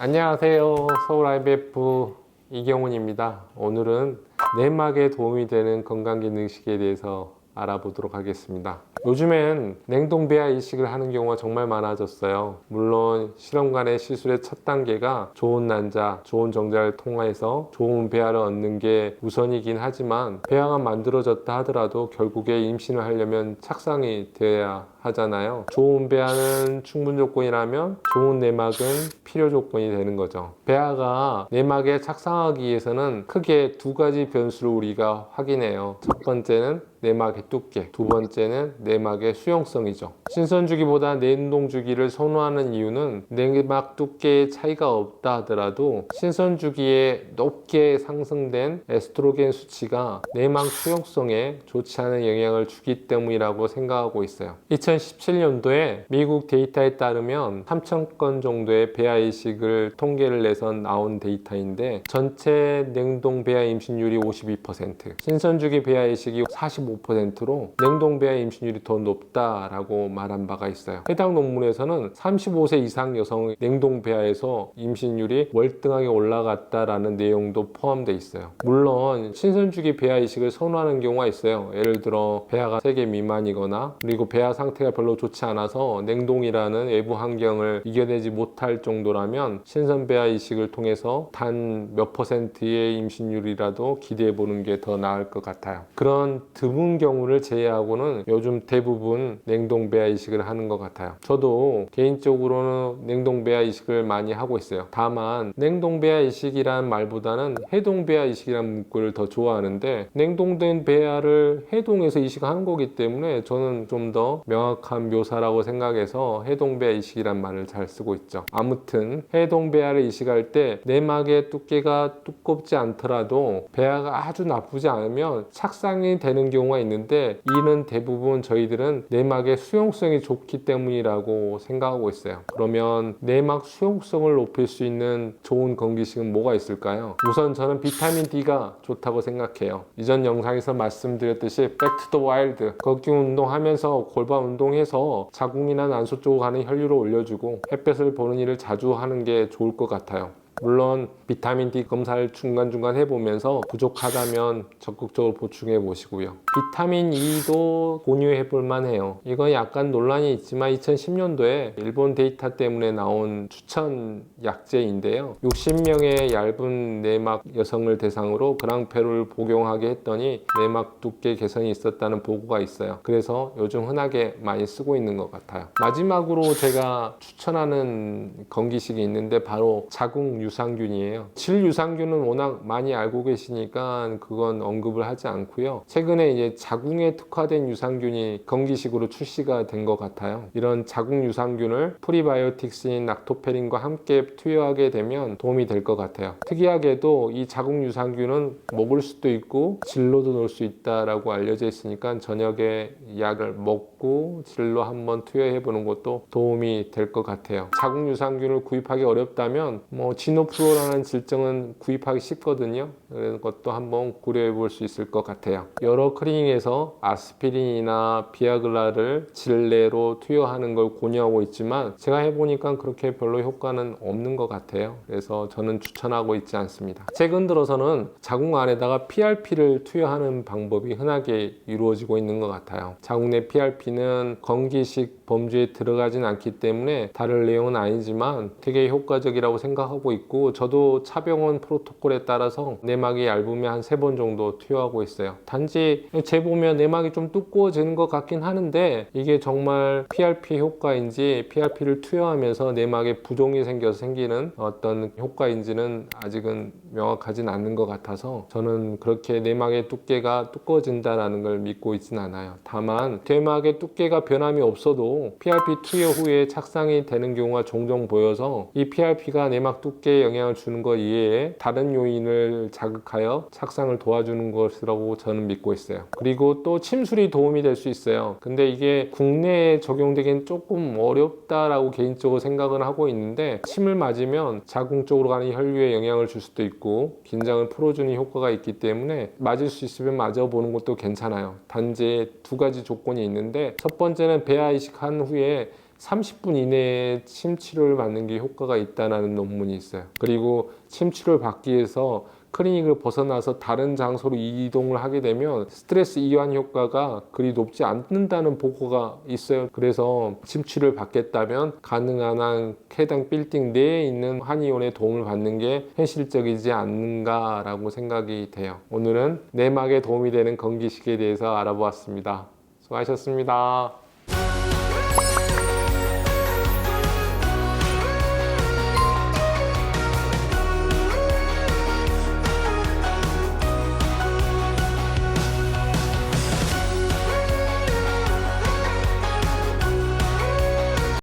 안녕하세요. 서울 IBF 이경훈입니다. 오늘은 내막에 도움이 되는 건강기능식에 대해서 알아보도록 하겠습니다. 요즘엔 냉동 배아 이식을 하는 경우가 정말 많아졌어요. 물론 실험관의 시술의 첫 단계가 좋은 난자, 좋은 정자를 통해서 좋은 배아를 얻는 게 우선이긴 하지만 배아가 만들어졌다 하더라도 결국에 임신을 하려면 착상이 돼야 하잖아요. 좋은 배아는 충분 조건이라면 좋은 내막은 필요 조건이 되는 거죠. 배아가 내막에 착상하기 위해서는 크게 두 가지 변수를 우리가 확인해요. 첫 번째는 내막의 두께, 두 번째는 내막의 수용성이죠. 신선 주기보다 냉동 주기를 선호하는 이유는 내막 두께의 차이가 없다 하더라도 신선 주기에 높게 상승된 에스트로겐 수치가 내막 수용성에 좋지 않은 영향을 주기 때문이라고 생각하고 있어요. 2017년도에 미국 데이터에 따르면 3,000건 정도의 배아 이식을 통계를 내서 나온 데이터인데 전체 냉동 배아 임신율이 52%, 신선 주기 배아 이식이 45%로 냉동 배아 임신율이 더 높다라고 말한 바가 있어요. 해당 논문에서는 35세 이상 여성 냉동 배아에서 임신율이 월등하게 올라갔다라는 내용도 포함되어 있어요. 물론 신선주기 배아 이식을 선호하는 경우가 있어요. 예를 들어 배아가 3개 미만이거나 그리고 배아 상태가 별로 좋지 않아서 냉동이라는 외부 환경을 이겨내지 못할 정도라면 신선 배아 이식을 통해서 단 몇 퍼센트의 임신율이라도 기대해 보는 게 더 나을 것 같아요. 그런 드문 경우를 제외하고는 요즘 대부분 냉동 배아 이식을 하는 것 같아요. 저도 개인적으로는 냉동 배아 이식을 많이 하고 있어요. 다만 냉동 배아 이식이란 말보다는 해동 배아 이식이라는 문구를 더 좋아하는데 냉동된 배아를 해동해서 이식하는 거기 때문에 저는 좀 더 명확한 묘사라고 생각해서 해동 배아 이식이란 말을 잘 쓰고 있죠. 아무튼 해동 배아를 이식할 때 내막의 두께가 두껍지 않더라도 배아가 아주 나쁘지 않으면 착상이 되는 경우 가 있는데 이는 대부분 저희들은 내막의 수용성이 좋기 때문이라고 생각하고 있어요. 그러면 내막 수용성을 높일 수 있는 좋은 건기식은 뭐가 있을까요? 우선 저는 비타민 D가 좋다고 생각해요. 이전 영상에서 말씀드렸듯이 백투 더 와일드 걷기 운동하면서 골반 운동해서 자궁이나 난소 쪽으로 가는 혈류를 올려주고 햇볕을 보는 일을 자주 하는 게 좋을 것 같아요. 물론 비타민 D 검사를 중간중간 해보면서 부족하다면 적극적으로 보충해 보시고요. 비타민 E도 공유해 볼 만 해요. 이건 약간 논란이 있지만 2010년도에 일본 데이터 때문에 나온 추천 약제인데요. 60명의 얇은 내막 여성을 대상으로 그랑페로를 복용하게 했더니 내막 두께 개선이 있었다는 보고가 있어요. 그래서 요즘 흔하게 많이 쓰고 있는 것 같아요. 마지막으로 제가 추천하는 건기식이 있는데 바로 자궁 유 산균이에요. 질 유산균은 워낙 많이 알고 계시니까 그건 언급을 하지 않고요. 최근에 이제 자궁에 특화된 유산균이 건기식으로 출시가 된 것 같아요. 이런 자궁 유산균을 프리바이오틱스인 락토페린과 함께 투여하게 되면 도움이 될 것 같아요. 특이하게도 이 자궁 유산균은 먹을 수도 있고 질로도 넣을 수 있다라고 알려져 있으니까 저녁에 약을 먹고 질로 한번 투여해 보는 것도 도움이 될 것 같아요. 자궁 유산균을 구입하기 어렵다면 뭐 지노프로라는 질증은 구입하기 쉽거든요. 그런 것도 한번 고려해 볼 수 있을 것 같아요. 여러 클리닉에서 아스피린이나 비아글라를 질내로 투여하는 걸 권유하고 있지만 제가 해보니까 그렇게 별로 효과는 없는 것 같아요. 그래서 저는 추천하고 있지 않습니다. 최근 들어서는 자궁 안에다가 PRP를 투여하는 방법이 흔하게 이루어지고 있는 것 같아요. 자궁 내 PRP는 건기식 범주에 들어가진 않기 때문에 다를 내용은 아니지만 되게 효과적이라고 생각하고 있고 저도 차병원 프로토콜에 따라서 내막이 얇으면 한 세 번 정도 투여하고 있어요. 단지 재보면 내막이 좀 두꺼워지는 것 같긴 하는데 이게 정말 PRP 효과인지 PRP를 투여하면서 내막에 부종이 생겨서 생기는 어떤 효과인지는 아직은 명확하진 않는 것 같아서 저는 그렇게 내막의 두께가 두꺼워진다라는 걸 믿고 있진 않아요. 다만 내막의 두께가 변함이 없어도 PRP 투여 후에 착상이 되는 경우가 종종 보여서 이 PRP가 내막 두께 에 영향을 주는 것 이외에 다른 요인을 자극하여 착상을 도와주는 것이라고 저는 믿고 있어요. 그리고 또 침술이 도움이 될 수 있어요. 근데 이게 국내에 적용되기엔 조금 어렵다라고 개인적으로 생각을 하고 있는데 침을 맞으면 자궁 쪽으로 가는 혈류에 영향을 줄 수도 있고 긴장을 풀어주는 효과가 있기 때문에 맞을 수 있으면 맞아보는 것도 괜찮아요. 단지 두 가지 조건이 있는데 첫 번째는 배아 이식한 후에 30분 이내에 침 치료를 받는 게 효과가 있다는 논문이 있어요. 그리고 침 치료를 받기 위해서 클리닉을 벗어나서 다른 장소로 이동을 하게 되면 스트레스 이완 효과가 그리 높지 않는다는 보고가 있어요. 그래서 침치를 받겠다면 가능한 한 해당 빌딩 내에 있는 한의원의 도움을 받는 게 현실적이지 않는가라고 생각이 돼요. 오늘은 내막에 도움이 되는 건기식에 대해서 알아보았습니다. 수고하셨습니다.